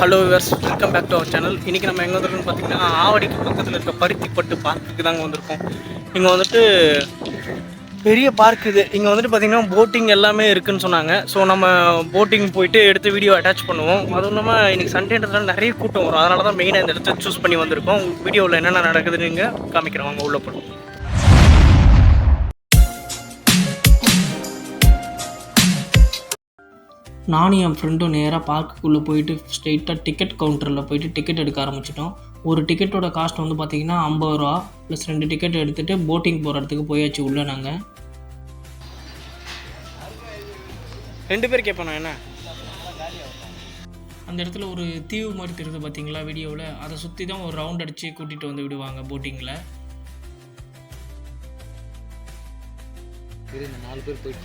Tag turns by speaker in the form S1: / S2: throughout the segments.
S1: Hello viewers welcome back to our channel இன்றைக்கி நம்ம எங்கே வந்திருக்கோம்னு பார்த்தீங்கன்னா ஆவடிக்கு பக்கத்தில் இருக்க பருத்திப்பட்டு பார்க்குக்கு தாங்க வந்திருக்கோம். இங்கே வந்துட்டு பெரிய பார்க் இது. இங்கே வந்துட்டு பார்த்திங்கன்னா போட்டிங் எல்லாமே இருக்குதுன்னு சொன்னாங்க. ஸோ நம்ம போட்டிங் போயிட்டு எடுத்து வீடியோ அட்டாச் பண்ணுவோம். அதுவும் இல்லாமல் இன்றைக்கி சண்டேன்றதுனால நிறைய கூட்டம் வரும். அதனால தான் மெயினாக இந்த இடத்த சூஸ் பண்ணி வந்திருக்கோம். வீடியோவில் என்னென்ன நடக்குதுன்னு இங்கே காமிக்கிறோம் வாங்க உள்ள போகிறோம் நானும் என் ஃப்ரெண்டும் நேராக பார்க்குக்குள்ளே போயிட்டு ஸ்ட்ரெயிட்டாக டிக்கெட் கவுண்டரில் போயிட்டு டிக்கெட் எடுக்க ஆரம்பிச்சிட்டோம். ஒரு டிக்கெட்டோட காஸ்ட் வந்து பார்த்திங்கன்னா ஐம்பது ரூபா ப்ளஸ் ரெண்டு டிக்கெட் எடுத்துகிட்டு போட்டிங் போகிற இடத்துக்கு போயாச்சு உள்ளே நாங்கள் ரெண்டு பேர் கேட்பேன் என்ன? அந்த இடத்துல ஒரு தீவு மாதிரி தெரியுது பார்த்தீங்களா வீடியோவில்? அதை சுற்றி தான் ஒரு ரவுண்ட் அடித்து கூட்டிகிட்டு வந்து விடுவாங்க போட்டிங்கில்
S2: நாலு பேர் பேர்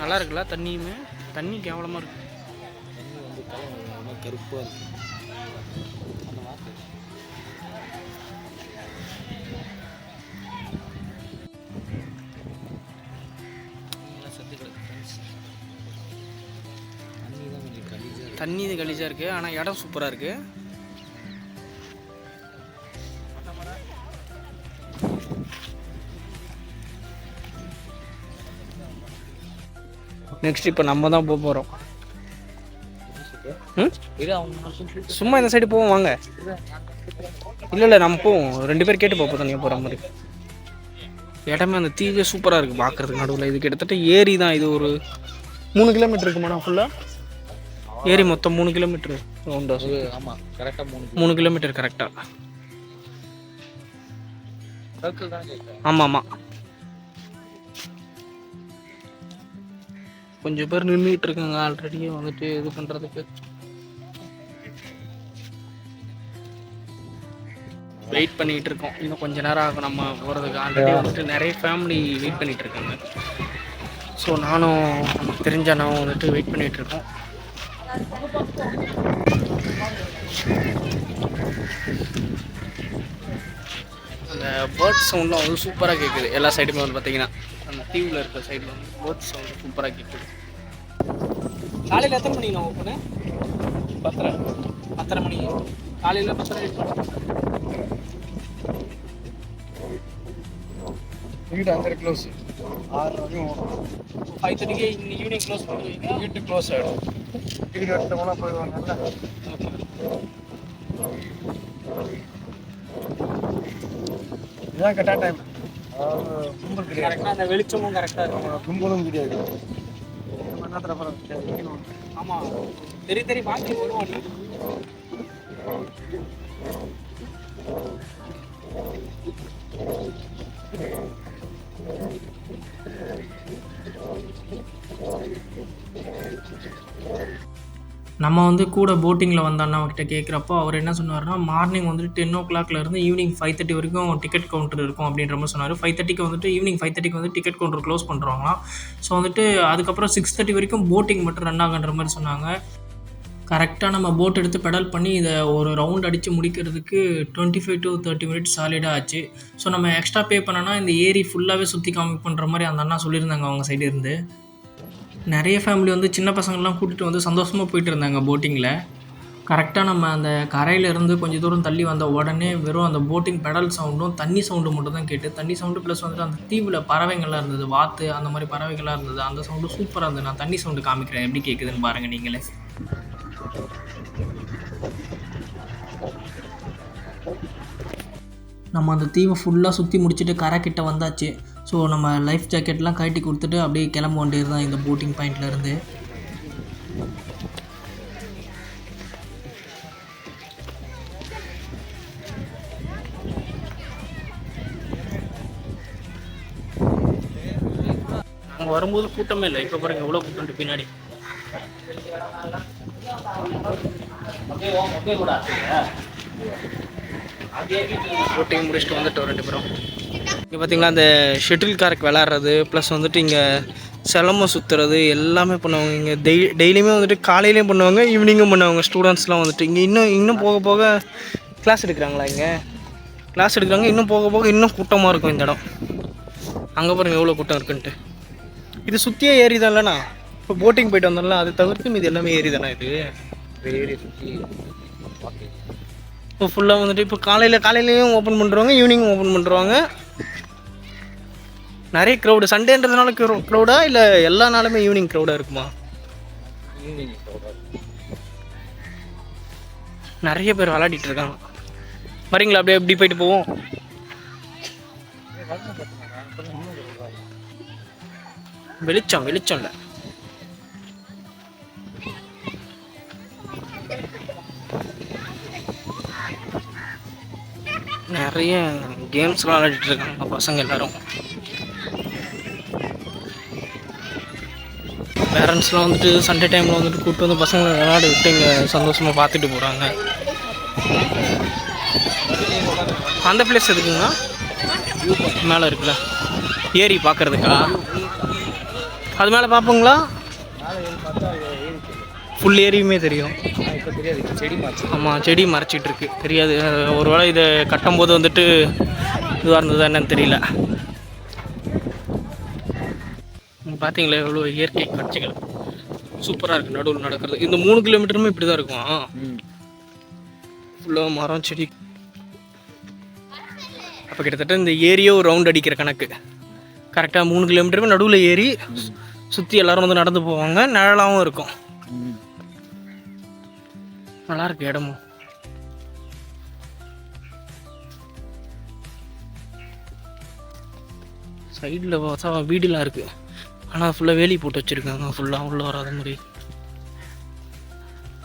S1: நல்லா இருக்குல்ல தண்ணியுமே? தண்ணி கேவலமாக இருக்கு.
S2: தண்ணி வந்து கலர் கருப்பாக இருக்கு. தண்ணி
S1: இது கலீஜாக இருக்குது ஆனால் இடம் சூப்பராக இருக்குது நெக்ஸ்ட் இப்போ நம்ம தான் போக போகிறோம் சும்மா இந்த சைடு போவோம் வாங்க. இல்லை இல்லை நம்ம போவோம். ரெண்டு பேர் கேட்டு போப்போம் தனியாக போகிற மாதிரி. இடமே அந்த தீவே சூப்பராக இருக்குது பார்க்குறதுக்கு நடுவில். இது கிட்டத்தட்ட ஏரி தான் இது ஒரு மூணு கிலோமீட்டர் இருக்குமாண்ணா ஃபுல்லாக ஏரி மொத்தம் மூணு கிலோமீட்டர் ரவுண்டா
S2: ஆமாம் கரெக்டாக மூணு
S1: மூணு கிலோமீட்டர் கரெக்டாக ஆமாம் ஆமாம் கொஞ்சம் பேர் நின்றுட்டு இருக்காங்க ஆல்ரெடி வந்துட்டு இது பண்ணுறதுக்கு வெயிட் பண்ணிட்டு இருக்கோம் இன்னும் கொஞ்ச நேரம் ஆகும் நம்ம போகிறதுக்கு ஆல்ரெடி வந்துட்டு நிறைய ஃபேமிலி வெயிட் பண்ணிட்டு இருக்காங்க ஸோ நானும் நமக்கு தெரிஞ்ச அண்ணாவும் வந்துட்டு வெயிட் பண்ணிட்டு இருக்கோம் அந்த பேர்ட் சவுண்ட்லாம் வந்து சூப்பராக கேட்குது எல்லா சைடுமே வந்து பார்த்தீங்கன்னா அந்த தீவில் இருக்கிற சைடில் வந்து பேர்ட் சவுண்ட் சூப்பராக கேட்குது காலையில் எத்தனை மணிக்கு நான் ஓப்பனு பத்தரை. பத்தரை மணி. காலையில் பத்தரை
S2: வீடு அங்கே க்ளோஸ் ஆறு வரையும்
S1: ஃபைவ் தேர்ட்டிக்கு ஈவினிங் க்ளோஸ் பண்ணுவீங்க
S2: வீட்டு க்ளோஸ் ஆகிடும் வீடு எடுத்தவங்களாம் போயிடுவாங்கல்ல. இதுதான் கரெக்டாக டைம் கும்பல் கிடையாது
S1: கரெக்டாக அந்த வெளிச்சமும் கரெக்டாக இருக்கும்.
S2: கும்பலும் கிடையாது
S1: ஆமாம் தெரிய தெரிய வாங்கி போடுவோம் நம்ம வந்து கூட போட்டிங்கில் வந்த அண்ணாக்கிட்ட கேட்குறப்போ அவர் என்ன சொன்னார்னா மார்னிங் வந்துட்டு டென் ஓ கிளாக்லேருந்து ஈவினிங் ஃபைவ் தேர்ட்டி வரைக்கும் டிக்கெட் கவுண்டர் இருக்கும் அப்படின்ற மாதிரி சொன்னார். ஃபைவ் தேர்ட்டிக்கு வந்துட்டு ஈவினிங் ஃபைவ் தேர்ட்டிக்கு வந்து டிக்கெட் கவுண்டர் க்ளோஸ் பண்ணுறாங்களாம் ஸோ வந்துட்டு அதுக்கப்புறம் சிக்ஸ் தேர்ட்டி வரைக்கும் போட்டிங் மட்டும் ரன் ஆகுன்ற மாதிரி சொன்னாங்க. கரெக்டாக நம்ம போட் எடுத்து பெடல் பண்ணி இதை ஒரு ரவுண்ட் அடித்து முடிக்கிறதுக்கு twenty five to thirty minutes சாலிடாக ஆச்சு. ஸோ நம்ம எக்ஸ்ட்ரா பே பண்ணோன்னா இந்த ஏரி ஃபுல்லாகவே சுற்றி காமிக் பண்ணுற மாதிரி அந்த அண்ணா சொல்லியிருந்தாங்க அவங்க சைடு இருந்து. நிறைய ஃபேமிலி வந்து சின்ன பசங்கள்லாம் கூட்டிகிட்டு வந்து சந்தோஷமாக போயிட்டு இருந்தாங்க போட்டிங்கில் கரெக்டாக நம்ம அந்த கரையிலேருந்து கொஞ்சம் தூரம் தள்ளி வந்த உடனே வெறும் அந்த போட்டிங் பெடல் சவுண்டும் தண்ணி சவுண்டு மட்டும் தான் கேட்டு தண்ணி சவுண்டு ப்ளஸ் வந்துட்டு அந்த தீவில் பறவைங்கள்லாம் இருந்தது வாத்து அந்த மாதிரி பறவைகள்லாம் இருந்தது அந்த சவுண்டு சூப்பராக இருந்தது. நான் தண்ணி சவுண்டு காமிக்கிறேன் எப்படி கேட்குதுன்னு பாருங்கள் நீங்களே. நம்ம அந்த தீவை ஃபுல்லாக சுற்றி முடிச்சுட்டு கரை கிட்ட வந்தாச்சு. ஸோ நம்ம லைஃப் ஜாக்கெட்லாம் கழட்டி கொடுத்துட்டு அப்படியே கிளம்ப வேண்டியது தான் இந்த போட்டிங் பாயிண்ட்ல இருந்து. நாங்கள் வரும்போது கூட்டமே இல்லை. இப்போ பாருங்க எவ்வளோ கூட்டம் பின்னாடி. போட்டிங் முடிச்சுட்டு வந்துட்டோம் ரெண்டு பேரும். இங்கே பார்த்தீங்களா அந்த ஷெட்டில் கார்க் விளாட்றது ப்ளஸ் வந்துட்டு இங்கே சிலம்பம் சுற்றுறது எல்லாமே பண்ணுவாங்க. இங்கே டெய் டெய்லியுமே வந்துட்டு காலையிலையும் பண்ணுவாங்க ஈவினிங்கும் பண்ணுவாங்க. ஸ்டூடெண்ட்ஸ்லாம் வந்துட்டு இங்கே இன்னும் இன்னும் போக போக கிளாஸ் எடுக்கிறாங்களா இங்கே? கிளாஸ் எடுக்கிறாங்க இன்னும் போக போக இன்னும் கூட்டமாக இருக்கும் இந்த இடம். அங்கே பாருங்க எவ்வளோ கூட்டம் இருக்குன்ட்டு. இது சுற்றியே ஏரி தான் இல்லைண்ணா இப்போ போட்டிங் போயிட்டு வந்தோம்ல அது தவிர்த்து இது எல்லாமே ஏரி தானே இது
S3: ஏரியை சுற்றி
S1: இப்போ ஃபுல்லாக வந்துட்டு இப்போ காலையில் காலையிலையும் ஓப்பன் பண்ணுறவங்க ஈவினிங் ஓப்பன் பண்ணுறவங்க நிறைய க்ரௌடு சண்டேன்றதுனால க்ரௌடா இல்லை எல்லா நாளுமே ஈவினிங் க்ரௌடாக இருக்குமா?
S3: ஈவினிங்
S1: நிறைய பேர் விளையாடிட்டு இருக்காங்க. வரீங்களா? அப்படியே எப்படி போயிட்டு போவோம். வெளிச்சம் வெளிச்சம் இல்லை. நிறைய கேம்ஸ்லாம் விளையாடிட்டு இருக்காங்க பசங்க எல்லாரும். பேரண்ட்ஸ்லாம் வந்துட்டு சண்டே டைமில் வந்துட்டு கூப்பிட்டு வந்து பசங்களை விளையாட விட்டு இங்கே சந்தோஷமாக பார்த்துட்டு போகிறாங்க அந்த பிளேஸ் எதுக்குங்கண்ணா? மேலே இருக்குல்ல. ஏரி பார்க்குறதுக்கா? அது மேலே பார்ப்போங்களா? ஃபுல் ஏரியுமே தெரியும்.
S3: இப்போ தெரியாது செடி
S1: ஆமாம் செடி மறைச்சிட்டு இருக்கு. தெரியாது. ஒரு ஒருவேளை இதை கட்டும்போது வந்துட்டு இதுவாக இருந்ததா என்னன்னு தெரியல. பார்த்தீங்களா எவ்வளோ இயற்கை காட்சிகள்? சூப்பராக இருக்குது நடுவில் நடக்கிறது. இந்த மூணு கிலோமீட்டருமே இப்படி தான் இருக்கும் ஃபுல்லாக மரம் செடி. அப்போ கிட்டத்தட்ட இந்த ஏரியே ஒரு ரவுண்ட் அடிக்கிற கணக்கு. கரெக்டாக மூணு கிலோமீட்டருமே நடுவில் ஏறி சுற்றி எல்லாரும் வந்து நடந்து போவாங்க. நிழலாகவும் இருக்கும்.
S3: ம்.
S1: நல்லா இருக்கு இடமும். சைடில் வீடுலாம் இருக்குது ஆனால் ஃபுல்லாக வேலி போட்டு வச்சுருக்காங்க. ஃபுல்லாக உள்ளே வராத மாதிரி.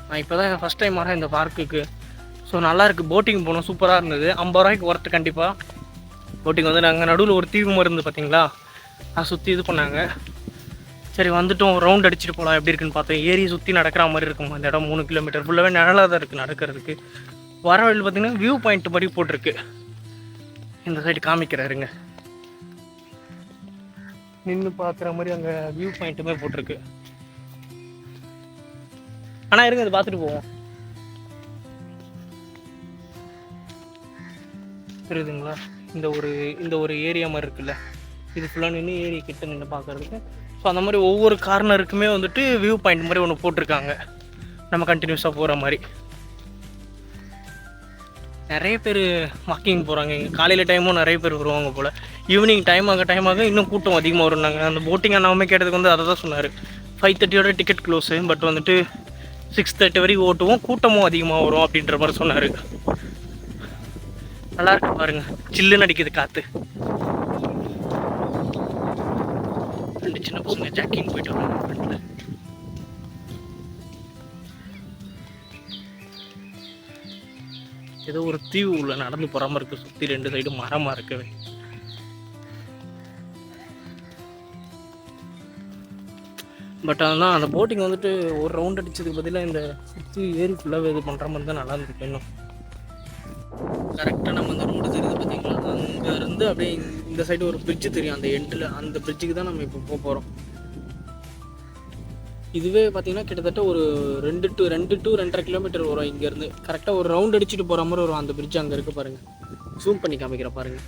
S1: நான் இப்போ தான் ஃபஸ்ட் டைம் வரேன் இந்த பார்க்குக்கு ஸோ நல்லாயிருக்கு போட்டிங் போனோம். சூப்பராக இருந்தது. ஐம்பது ரூபாய்க்கு ஒர்த்து கண்டிப்பாக போட்டிங் வந்து நாங்கள் நடுவில் ஒரு தீவு மருந்து பார்த்தீங்களா அதை சுற்றி இது பண்ணாங்க. சரி வந்துட்டோம். ரவுண்ட் அடிச்சுட்டு போகலாம் எப்படி இருக்குன்னு பார்த்தேன். ஏரியை சுற்றி நடக்கிற மாதிரி இருக்கும் அந்த இடம் மூணு கிலோமீட்டர் ஃபுல்லாகவே நிழலாக தான் இருக்குது நடக்கிறதுக்கு. வர வழியில் பார்த்தீங்கன்னா வியூ பாயிண்ட் மாதிரி போட்டிருக்கு. இந்த சைடு காமிக்கிறாருங்க. நின்று பார்க்குற மாதிரி அங்கே வியூ பாயிண்ட்டுமே போட்டிருக்கு. ஆனால் இருங்க இது பார்த்துட்டு போவோம். தெரியுதுங்களா? இந்த ஒரு இந்த ஒரு ஏரியா மாதிரி இருக்குல்ல. இது ஃபுல்லாக நின்று ஏரி கிட்ட நின்று பார்க்கறதுக்கு ஸோ அந்த மாதிரி ஒவ்வொரு கார்னருக்குமே வந்துட்டு வியூ பாயிண்ட் மாதிரி ஒன்று போட்டிருக்காங்க. நம்ம கண்டினியூஸாக போகிற மாதிரி. நிறைய பேர் வாக்கிங் போகிறாங்க இங்கே காலையில் டைமும் நிறைய பேர் வருவாங்க போல். ஈவினிங் டைம் ஆக டைம் ஆக இன்னும் கூட்டம் அதிகமாக வரும்னாங்க அந்த போட்டிங் அண்ணாமே கேட்டதுக்கு வந்து அதை தான் சொன்னார். ஃபைவ் தேர்ட்டியோட டிக்கெட் க்ளோஸு பட் வந்துட்டு சிக்ஸ் தேர்ட்டி வரைக்கும் ஓட்டுவோம். கூட்டமும் அதிகமாக வரும் அப்படின்ற மாதிரி சொன்னார். நல்லா இருக்கு பாருங்க. சில்லுன்னு அடிக்குது காற்று ரெண்டு சின்ன பசங்க ஜாக்கிங் போயிட்டு வராங்க ஏதோ ஒரு தீவு உள்ள நடந்து போகிற மாதிரி இருக்கு. சுற்றி ரெண்டு சைடும் மரமாக இருக்கவே. பட் ஆனால் அந்த போட்டிங் வந்துட்டு ஒரு ரவுண்ட் அடிச்சதுக்கு பதிலாக இந்த சுற்றி ஏரி ஃபுல்லாகவே இது பண்ணுற மாதிரி தான் நல்லா இருந்துருக்கு இன்னும் கரெக்டாக நம்ம அந்த ரோடு தெரியுது பார்த்தீங்களா அங்கே இருந்து அப்படியே இந்த சைடு ஒரு பிரிட்ஜ் தெரியும். அந்த எண்டில் அந்த பிரிட்ஜுக்கு தான் நம்ம இப்போ போக போகிறோம் இதுவே பார்த்தீங்கன்னா கிட்டத்தட்ட ஒரு ரெண்டு டு ரெண்டு டு ரெண்டரை கிலோமீட்டர் வரும் இங்கேருந்து. கரெக்டாக ஒரு ரவுண்ட் அடிச்சுட்டு போகிற மாதிரி வரும் அந்த பிரிட்ஜ் அங்கே இருக்குது பாருங்கள் ஜூம் பண்ணி காமிக்கிற பாருங்கள்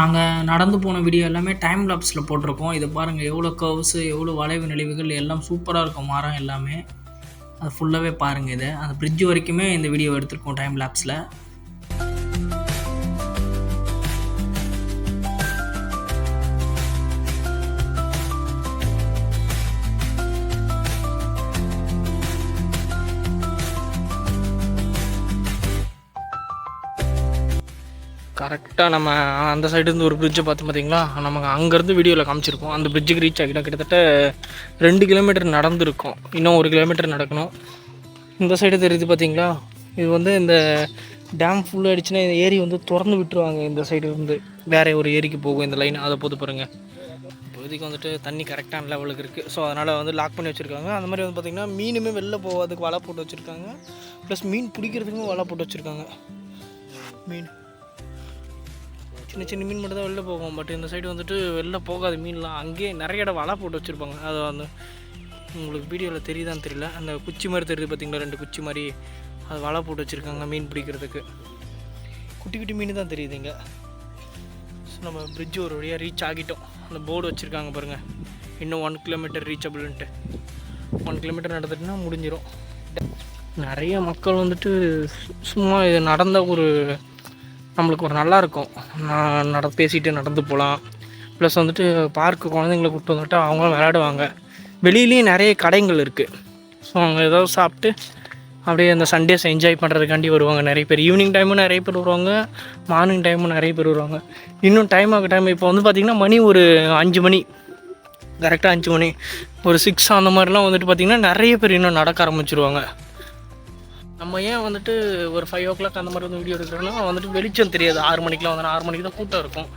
S2: நாங்கள் நடந்து போன வீடியோ எல்லாமே டைம் லாப்ஸில் போட்டிருக்கோம். இதை பாருங்கள் எவ்வளோ கர்வ்ஸு எவ்வளோ வளைவு நெளிவுகள் எல்லாம் சூப்பராக இருக்கும் மரம் எல்லாமே. அது ஃபுல்லாகவே பாருங்கள் இதை. அந்த பிரிட்ஜ் வரைக்குமே இந்த வீடியோ எடுத்திருக்கோம் டைம் லாப்ஸில்
S1: கரெக்டாக நம்ம அந்த சைடுலேருந்து ஒரு பிரிட்ஜை பார்த்து பார்த்தீங்களா? நமக்கு அங்கேருந்து வீடியோவில் காமிச்சிருக்கோம். அந்த பிரிட்ஜுக்கு ரீச் ஆகிட்டோம் கிட்டத்தட்ட ரெண்டு கிலோமீட்டர் நடந்திருக்கோம். இன்னும் ஒரு கிலோமீட்டர் நடக்கணும். இந்த சைடு தெரியுது பார்த்தீங்களா? இது வந்து இந்த டேம் ஃபுல்லாக அடிச்சுன்னா இந்த ஏரி வந்து திறந்து விட்டுருவாங்க. இந்த சைடு வந்து வேறு ஒரு ஏரிக்கு போகும் இந்த லைன் அதை போது பாருங்கள் இப்போதைக்கு வந்துட்டு தண்ணி கரெக்டான லெவலுக்கு இருக்குது ஸோ அதனால் வந்து லாக் பண்ணி வச்சுருக்காங்க. அந்த மாதிரி வந்து பார்த்திங்கன்னா மீனுமே வெளில போகாதுக்கு வலை போட்டு வச்சுருக்காங்க. ப்ளஸ் மீன் பிடிக்கிறதுக்கும் வலை போட்டு வச்சுருக்காங்க. மீன். சின்ன சின்ன மீன் மட்டும் தான் வெளில போகும் பட் இந்த சைடு வந்துட்டு வெளில போகாது மீன்லாம். அங்கேயே நிறைய இடம் வலை போட்டு வச்சுருப்பாங்க. அது வந்து உங்களுக்கு வீடியோவில் தெரியுதான்னு தெரியல. அந்த குச்சி மாதிரி தெரியுது பார்த்தீங்களா ரெண்டு குச்சி மாதிரி அது வலை போட்டு வச்சுருக்காங்க மீன் பிடிக்கிறதுக்கு. குட்டி குட்டி மீன் தான் தெரியுதுங்க ஸோ நம்ம பிரிட்ஜ் ஒரு வழியாக ரீச் ஆகிட்டோம். அந்த போர்டு வச்சுருக்காங்க பாருங்கள் இன்னும் ஒன் கிலோமீட்டர் ரீச்சபிள்ன்ட்டு ஒன் கிலோமீட்டர் நடந்துட்டுனா முடிஞ்சிடும் நிறைய மக்கள் வந்துட்டு சு- சும்மா இது நடந்த ஒரு நம்மளுக்கு ஒரு நல்லா இருக்கும் நான் நட பேசிட்டு நடந்து போகலாம். ப்ளஸ் வந்துட்டு பார்க்கு குழந்தைங்கள கூப்பிட்டு வந்துட்டு அவங்களும் விளையாடுவாங்க. வெளியிலேயும் நிறைய கடைகள் இருக்குது ஸோ அவங்க ஏதாவது சாப்பிட்டு அப்படியே அந்த சண்டேஸ் என்ஜாய் பண்ணுறதுக்காண்டி வருவாங்க. நிறைய பேர். ஈவினிங் டைமும் நிறைய பேர் வருவாங்க. மார்னிங் டைமும் நிறைய பேர் வருவாங்க. இன்னும் டைம் ஆக டைம் இப்போ வந்து பார்த்திங்கன்னா மணி ஒரு அஞ்சு மணி. கரெக்டாக அஞ்சு மணி. ஒரு சிக்ஸ் அந்த மாதிரிலாம் வந்துட்டு பார்த்திங்கன்னா நிறைய பேர் இன்னும் நடக்க ஆரம்பிச்சிருவாங்க. நம்ம ஏன் வந்துட்டு ஒரு ஃபைவ் ஓ கிளாக் அந்த மாதிரி வந்து வீடியோ எடுக்கிறோம்னா வந்துட்டு வெளிச்சம் தெரியாது. ஆறு மணிக்கெலாம் வந்து ஆறு மணிக்கு தான் கூட்டம் இருக்கும்.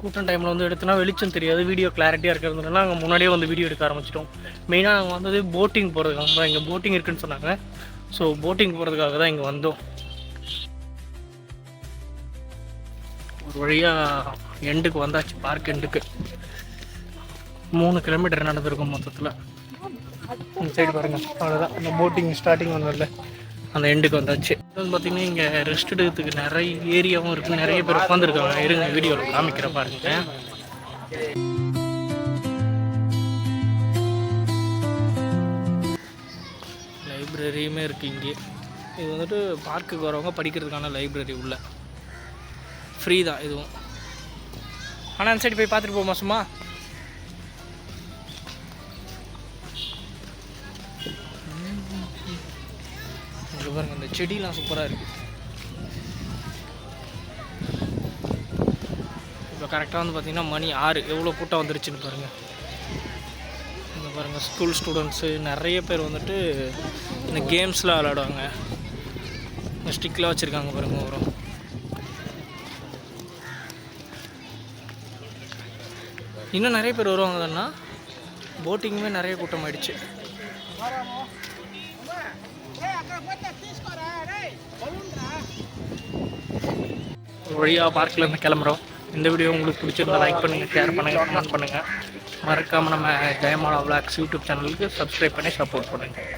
S1: கூட்டம் டைமில் வந்து எடுத்தோன்னா வெளிச்சம் தெரியாது. வீடியோ கிளாரிட்டியாக இருக்கிறதுனால நாங்கள் முன்னாடியே வந்து வீடியோ எடுக்க ஆரம்பிச்சிட்டோம். மெயினாக நாங்கள் வந்தது போட்டிங் போகிறதுக்காக தான் இங்கே போட்டிங் இருக்குன்னு சொன்னாங்க. ஸோ போட்டிங் போகிறதுக்காக தான் இங்கே வந்தோம். ஒரு வழியாக எண்டுக்கு வந்தாச்சு. பார்க் எண்டுக்கு மூணு கிலோமீட்டர் நடந்திருக்கும் மொத்தத்தில். இந்த சைடு பாருங்கள் அவ்வளோதான் அந்த போட்டிங் ஸ்டார்டிங் வந்ததில்ல அந்த எண்டுக்கு வந்தாச்சு. இது வந்து பார்த்தீங்கன்னா இங்கே ரெஸ்ட் எடுக்கிறதுக்கு நிறைய ஏரியாவும் இருக்குது நிறைய பேர் உட்காந்துருக்காங்க இருங்க வீடியோவில் காமிக்கிற பாருங்க. லைப்ரரியுமே இருக்குது இங்கே. இது வந்துட்டு பார்க்குக்கு வரவங்க படிக்கிறதுக்கான லைப்ரரி உள்ள. ஃப்ரீ தான் இதுவும். ஆனால் அந்த சைடு போய் பார்த்துட்டு போமா சும்மா? செடிலாம் சூப்பராக இருக்குது இப்போ கரெக்டாக வந்து பார்த்தீங்கன்னா மணி ஆறு. எவ்வளோ கூட்டம் வந்துருச்சுன்னு பாருங்கள் பாருங்கள் ஸ்கூல் ஸ்டூடெண்ட்ஸு நிறைய பேர் வந்துட்டு இந்த கேம்ஸ்லாம் விளையாடுவாங்க. இந்த ஸ்டிக்லாம் வச்சுருக்காங்க பாருங்கள் வரும் இன்னும் நிறைய பேர் வருவாங்கன்னா போட்டிங்குமே நிறைய கூட்டம் ஆயிடுச்சு. வழியாக பார்க்கில் இருந்து கிளம்புறோம். இந்த வீடியோ உங்களுக்கு பிடிச்சிருந்தா லைக் பண்ணுங்கள் ஷேர் பண்ணுங்கள் கமெண்ட் பண்ணுங்கள் மறக்காமல் நம்ம ஜெயமாலா விளாக்ஸ் யூடியூப் சேனலுக்கு சப்ஸ்கிரைப் பண்ணி சப்போர்ட் பண்ணுங்கள்